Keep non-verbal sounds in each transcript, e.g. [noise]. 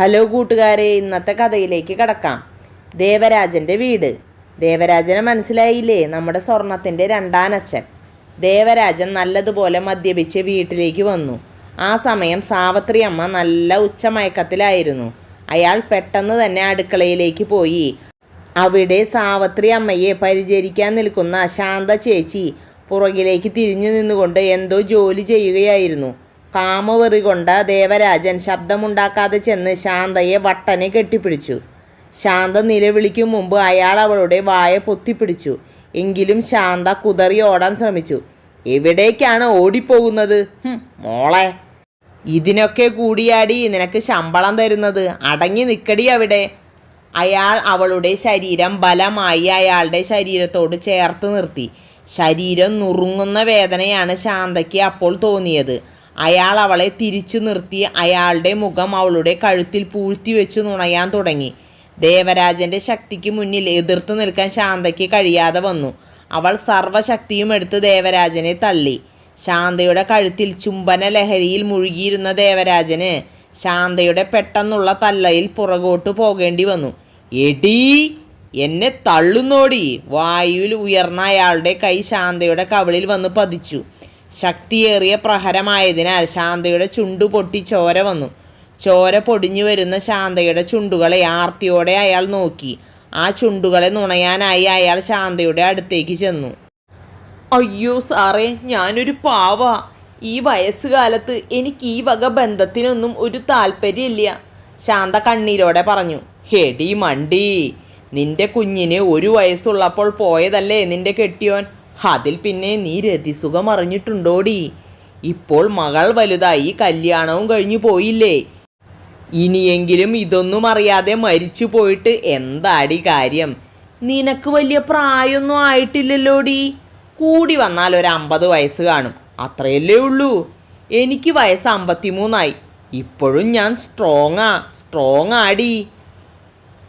Hello കൂട്ടുകാരെ ഇന്നത്തെ കഥയിലേക്ക് കടക്കാം. ദേവരാജന്റെ വീട്. ദേവരാജനെ മനസ്സിലായില്ലേ? നമ്മുടെ സ്വർണത്തിന്റെ രണ്ടാനച്ഛൻ ദേവരാജൻ നല്ലതുപോലെ മദ്യപിച്ച് വീട്ടിലേക്ക് വന്നു. ആ സമയം സാവത്രി അമ്മ നല്ല ഉച്ചമയക്കത്തിലായിരുന്നു. അയാൾ പെട്ടെന്ന് തന്നെ അടുക്കളയിലേക്ക് പോയി. അവിടെ സാവത്രി അമ്മയെ പരിചരിക്കാൻ നിൽക്കുന്ന ശാന്ത ചേച്ചി പുറകിലേക്ക് തിരിഞ്ഞു നിന്നുകൊണ്ട് എന്തോ ജോലി ചെയ്യുകയായിരുന്നു. കാമവെറി ദേവരാജൻ ശബ്ദമുണ്ടാക്കാതെ ചെന്ന് ശാന്തയെ വട്ടനെ കെട്ടിപ്പിടിച്ചു. ശാന്ത നിലവിളിക്കും മുമ്പ് അയാൾ അവളുടെ വായ പൊത്തിപ്പിടിച്ചു. എങ്കിലും ശാന്ത കുതറി ഓടാൻ ശ്രമിച്ചു. എവിടേക്കാണ് ഓടിപ്പോകുന്നത്? മോളെ. ഇതിനൊക്കെ കൂടിയാടി നിനക്ക് ശമ്പളം തരുന്നത്. അടങ്ങി നിൽക്കടി അവിടെ. അയാൾ അവളുടെ ശരീരം ബലമായി അയാളുടെ ശരീരത്തോട് ചേർത്ത് നിർത്തി. ശരീരം നുറുങ്ങുന്ന വേദനയാണ് ശാന്തയ്ക്ക് അപ്പോൾ തോന്നിയത്. അയാൾ അവളെ തിരിച്ചു നിർത്തി അയാളുടെ മുഖം അവളുടെ കഴുത്തിൽ പൂഴ്ത്തി വെച്ച് നുണയാൻ തുടങ്ങി. ദേവരാജന്റെ ശക്തിക്ക് മുന്നിൽ എതിർത്തു നിൽക്കാൻ ശാന്തയ്ക്ക് കഴിയാതെ വന്നു. അവൾ സർവശക്തിയും എടുത്ത് ദേവരാജനെ തള്ളി. ശാന്തയുടെ കഴുത്തിൽ ചുംബന ലഹരിയിൽ മുഴുകിയിരുന്ന ദേവരാജന് ശാന്തയുടെ പെട്ടെന്നുള്ള തല്ലയിൽ പുറകോട്ട് പോകേണ്ടി വന്നു. എടീ എന്നെ തള്ളുന്നോടി. വായുവിൽ ഉയർന്ന അയാളുടെ കൈ ശാന്തയുടെ കവിളിൽ വന്ന് പതിച്ചു. ശക്തിയേറിയ പ്രഹരമായതിനാൽ ശാന്തയുടെ ചുണ്ടു പൊട്ടി ചോര വന്നു. ചോര പൊടിഞ്ഞു വരുന്ന ശാന്തയുടെ ചുണ്ടുകളെ ആർത്തിയോടെ അയാൾ നോക്കി. ആ ചുണ്ടുകളെ നുണയാനായി അയാൾ ശാന്തയുടെ അടുത്തേക്ക് ചെന്നു. അയ്യോ സാറേ ഞാനൊരു പാവ. ഈ വയസ്സുകാലത്ത് എനിക്ക് ഈ വക ബന്ധത്തിനൊന്നും ഒരു താല്പര്യമില്ല. ശാന്ത കണ്ണീരോടെ പറഞ്ഞു. ഹെടി മണ്ടി നിന്റെ കുഞ്ഞിന് ഒരു വയസ്സുള്ളപ്പോൾ പോയതല്ലേ നിന്റെ കെട്ടിയോൻ? അതിൽ പിന്നെ നീ രതിസുഖം അറിഞ്ഞിട്ടുണ്ടോടി? ഇപ്പോൾ മകൾ വലുതായി കല്യാണവും കഴിഞ്ഞു പോയില്ലേ? ഇനിയെങ്കിലും ഇതൊന്നും അറിയാതെ മരിച്ചു പോയിട്ട് എന്താടി കാര്യം? നിനക്ക് വലിയ പ്രായമൊന്നും ആയിട്ടില്ലല്ലോടി? കൂടി വന്നാൽ ഒരു അമ്പത് വയസ്സ് കാണും. അത്രയല്ലേ ഉള്ളൂ. എനിക്ക് വയസ്സ് അമ്പത്തിമൂന്നായി. ഇപ്പോഴും ഞാൻ സ്ട്രോങ്ങാ സ്ട്രോങ് ആടി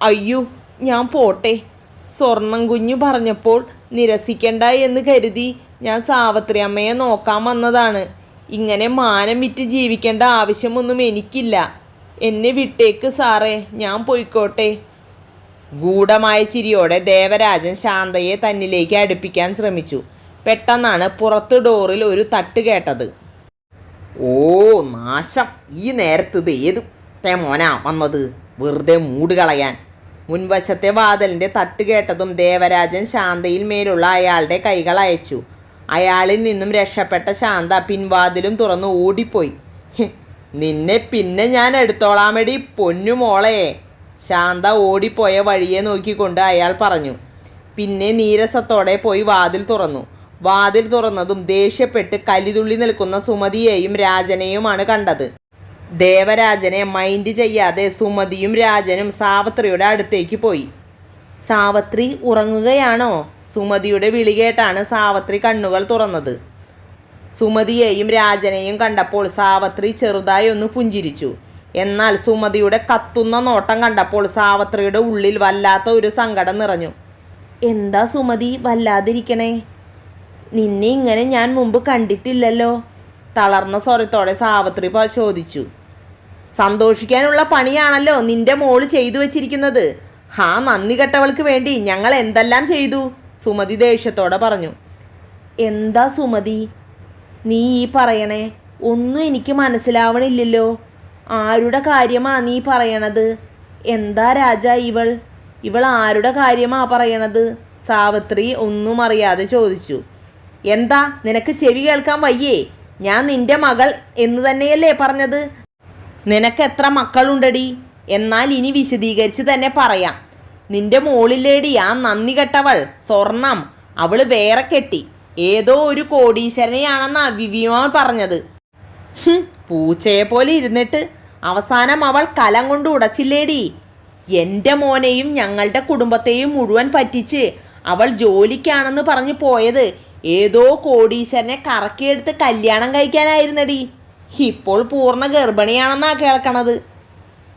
അയ്യോ ഞാൻ പോട്ടെ. സ്വർണം കുഞ്ഞു പറഞ്ഞപ്പോൾ നിരസിക്കണ്ട എന്ന് കരുതി ഞാൻ സാവത്രി അമ്മയെ നോക്കാൻ വന്നതാണ്. ഇങ്ങനെ മാനം വിറ്റ് ജീവിക്കേണ്ട ആവശ്യമൊന്നും എനിക്കില്ല. എന്നെ വിട്ടേക്ക് സാറേ ഞാൻ പോയിക്കോട്ടെ. ഗൂഢമായ ചിരിയോടെ ദേവരാജൻ ശാന്തയെ തന്നിലേക്ക് അടുപ്പിക്കാൻ ശ്രമിച്ചു. പെട്ടെന്നാണ് പുറത്ത് ഡോറിൽ ഒരു തട്ട് കേട്ടത്. ഓ നാശം. ഈ നേരത്തത് ഏത് മോനാ വന്നത്? വെറുതെ മൂട് കളയാൻ. മുൻവശത്തെ വാതിലിന്റെ തട്ട് കേട്ടതും ദേവരാജൻ ശാന്തയിൽ മേലുള്ള അയാളുടെ കൈകൾ അയച്ചു. അയാളിൽ നിന്നും രക്ഷപ്പെട്ട ശാന്ത പിൻവാതിലും തുറന്ന് ഓടിപ്പോയി നിന്നെ പിന്നെ ഞാൻ എടുത്തോളാമടി പൊന്നു മോളെ. ശാന്ത ഓടിപ്പോയ വഴിയെ നോക്കിക്കൊണ്ട് അയാൾ പറഞ്ഞു. പിന്നെ നീരസത്തോടെ പോയി വാതിൽ തുറന്നു. വാതിൽ തുറന്നതും ദേഷ്യപ്പെട്ട് കലിതുള്ളി നിൽക്കുന്ന സുമതിയെയും രാജനെയുമാണ് കണ്ടത്. ദേവരാജനെ മൈൻഡ് ചെയ്യാതെ സുമതിയും രാജനും സാവത്രിയുടെ അടുത്തേക്ക് പോയി. സാവത്രി ഉറങ്ങുകയാണോ? സുമതിയുടെ വിളി കേട്ടാണ് സാവത്രി കണ്ണുകൾ തുറന്നത്. സുമതിയെയും രാജനെയും കണ്ടപ്പോൾ സാവത്രി ചെറുതായി ഒന്ന് പുഞ്ചിരിച്ചു. എന്നാൽ സുമതിയുടെ കത്തുന്ന നോട്ടം കണ്ടപ്പോൾ സാവത്രിയുടെ ഉള്ളിൽ വല്ലാത്ത ഒരു സങ്കടം നിറഞ്ഞു. എന്താ സുമതി വല്ലാതിരിക്കണേ? നിന്നെ ഇങ്ങനെ ഞാൻ മുമ്പ് കണ്ടിട്ടില്ലല്ലോ തളർന്ന സ്വരത്തോടെ സാവത്രി ചോദിച്ചു. സന്തോഷിക്കാനുള്ള പണിയാണല്ലോ നിന്റെ മോൾ ചെയ്തു വെച്ചിരിക്കുന്നത്. ഹാ നന്ദി കെട്ടവൾക്ക് വേണ്ടി ഞങ്ങൾ എന്തെല്ലാം ചെയ്തു? സുമതി ദേഷ്യത്തോടെ പറഞ്ഞു. എന്താ സുമതി? നീ ഈ പറയണേ ഒന്നും എനിക്ക് മനസ്സിലാവണില്ലല്ലോ. ആരുടെ കാര്യമാ നീ പറയണത്? എന്താ രാജ ഇവൾ? ഇവൾ ആരുടെ കാര്യമാ പറയണത്? സാവിത്രി ഒന്നും അറിയാതെ ചോദിച്ചു. എന്താ നിനക്ക് ചെവി കേൾക്കാൻ വയ്യേ? ഞാൻ നിന്റെ മകൾ എന്ന് തന്നെയല്ലേ പറഞ്ഞത്? നിനക്ക് എത്ര മക്കളുണ്ടടി? എന്നാൽ ഇനി വിശദീകരിച്ച് തന്നെ പറയാം. നിന്റെ മോളിലേടി ആ നന്ദി കെട്ടവൾ സ്വർണം. അവൾ വേറെ കെട്ടി. ഏതോ ഒരു കോടീശ്വരനെയാണെന്നാ വിവിമാൻ പറഞ്ഞത്. പൂച്ചയെ പോലെ ഇരുന്നിട്ട് അവസാനം അവൾ കലം കൊണ്ട് ഉടച്ചില്ലേടി. എന്റെ മോനെയും ഞങ്ങളുടെ കുടുംബത്തെയും മുഴുവൻ പറ്റിച്ച് അവൾ ജോലിക്കാണെന്ന് പറഞ്ഞു പോയത് ഏതോ കോടീശ്വരനെ കറക്കിയെടുത്ത് കല്യാണം കഴിക്കാനായിരുന്നടി. ഇപ്പോൾ പൂർണ ഗർഭിണിയാണെന്നാ കേൾക്കണത്.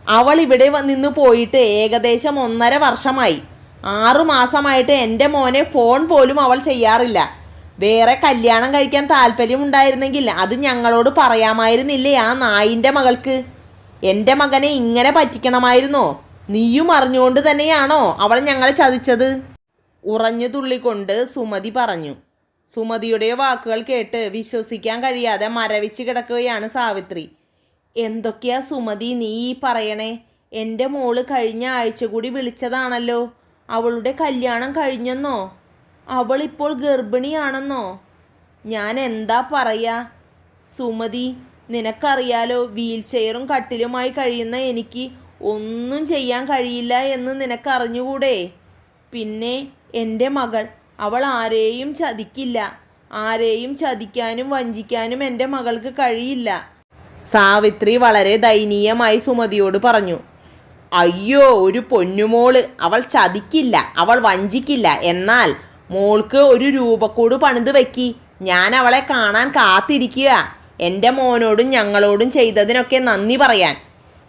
അവൾ ഇവിടെ നിന്ന് പോയിട്ട് ഏകദേശം ഒന്നര വർഷമായി. ആറുമാസമായിട്ട് എന്റെ മോനെ ഫോൺ പോലും അവൾ ചെയ്യാറില്ല. വേറെ കല്യാണം കഴിക്കാൻ താല്പര്യം ഉണ്ടായിരുന്നെങ്കിൽ അത് ഞങ്ങളോട് പറയാമായിരുന്നില്ലേ ആ നായിന്റെ മകൾക്ക്? എന്റെ മകനെ ഇങ്ങനെ പറ്റിക്കണമായിരുന്നോ? നീയും അറിഞ്ഞുകൊണ്ട് തന്നെയാണോ അവൾ ഞങ്ങളെ ചതിച്ചത്? ഉറഞ്ഞു തുള്ളിക്കൊണ്ട് സുമതി പറഞ്ഞു. സുമതിയുടെ വാക്കുകൾ കേട്ട് വിശ്വസിക്കാൻ കഴിയാതെ മരവിച്ച് കിടക്കുകയാണ് സാവിത്രി. എന്തൊക്കെയാ സുമതി നീ ഈ പറയണേ? എന്റെ മോൾ കഴിഞ്ഞ ആഴ്ച കൂടി വിളിച്ചതാണല്ലോ. അവളുടെ കല്യാണം കഴിഞ്ഞെന്നോ? അവളിപ്പോൾ ഗർഭിണിയാണെന്നോ? ഞാൻ എന്താ പറയാ? സുമതി നിനക്കറിയാലോ വീൽ ചെയറും കട്ടിലുമായി കഴിയുന്ന എനിക്ക് ഒന്നും ചെയ്യാൻ കഴിയില്ല എന്ന് നിനക്കറിഞ്ഞുകൂടെ? പിന്നെ എന്റെ മകൾ അവൾ ആരെയും ചതിക്കില്ല. ആരെയും ചതിക്കാനും വഞ്ചിക്കാനും എന്റെ മകൾക്ക് കഴിയില്ല. സാവിത്രി വളരെ ദയനീയമായി സുമതിയോട് പറഞ്ഞു അയ്യോ ഒരു പൊന്നുമോൾ. അവൾ ചതിക്കില്ല അവൾ വഞ്ചിക്കില്ല. എന്നാൽ മോൾക്ക് ഒരു രൂപക്കൂട് പണിത് വെക്കി. ഞാൻ അവളെ കാണാൻ കാത്തിരിക്കുക. എന്റെ മോനോടും ഞങ്ങളോടും ചെയ്തതിനൊക്കെ നന്ദി പറയാൻ.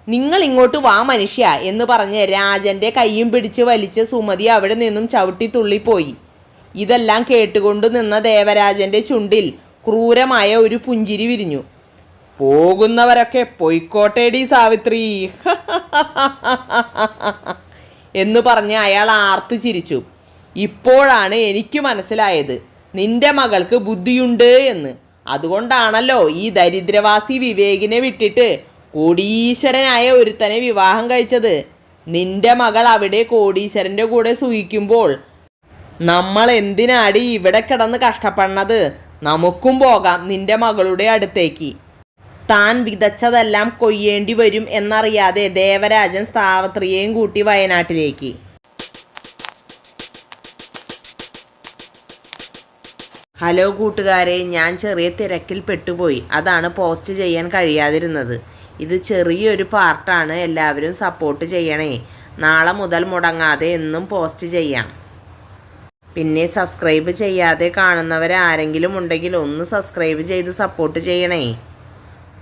നിങ്ങൾ ഇങ്ങോട്ട് വാ മനുഷ്യ എന്ന് പറഞ്ഞ് രാജന്റെ കൈയും പിടിച്ച് വലിച്ച് സുമതി അവിടെ നിന്നും ചവിട്ടി തുള്ളിപ്പോയി. ഇതെല്ലാം കേട്ടുകൊണ്ടു നിന്ന ദേവരാജന്റെ ചുണ്ടിൽ ക്രൂരമായ ഒരു പുഞ്ചിരി വിരിഞ്ഞു. പോകുന്നവരൊക്കെ പൊയ്ക്കോട്ടേടി സാവിത്രി. [laughs] എന്ന് പറഞ്ഞ് അയാൾ ആർത്തു ചിരിച്ചു. ഇപ്പോഴാണ് എനിക്ക് മനസ്സിലായത് നിന്റെ മകൾക്ക് ബുദ്ധിയുണ്ട് എന്ന്. അതുകൊണ്ടാണല്ലോ ഈ ദരിദ്രവാസി വിവേകിനെ വിട്ടിട്ട് കോടീശ്വരനായ ഒരുത്തനെ വിവാഹം കഴിച്ചത്. നിന്റെ മകൾ അവിടെ കോടീശ്വരന്റെ കൂടെ സൂഹിക്കുമ്പോൾ നമ്മൾ എന്തിനാടി ഇവിടെ കിടന്ന് കഷ്ടപ്പെടണത് നമുക്കും പോകാം നിന്റെ മകളുടെ അടുത്തേക്ക്. താൻ വിതച്ചതെല്ലാം കൊയ്യേണ്ടി വരും എന്നറിയാതെ ദേവരാജൻ സാവത്രിയെയും കൂട്ടി വയനാട്ടിലേക്ക്. ഹലോ കൂട്ടുകാരെ ഞാൻ ചെറിയ തിരക്കിൽ പെട്ടുപോയി. അതാണ് പോസ്റ്റ് ചെയ്യാൻ കഴിയാതിരുന്നത്. ഇത് ചെറിയൊരു പാർട്ടാണ്. എല്ലാവരും സപ്പോർട്ട് ചെയ്യണേ. നാളെ മുതൽ മുടങ്ങാതെ എന്നും പോസ്റ്റ് ചെയ്യാം. പിന്നെ സബ്സ്ക്രൈബ് ചെയ്യാതെ കാണുന്നവരാരെങ്കിലും ഉണ്ടെങ്കിൽ ഒന്ന് സബ്സ്ക്രൈബ് ചെയ്ത് സപ്പോർട്ട് ചെയ്യണേ.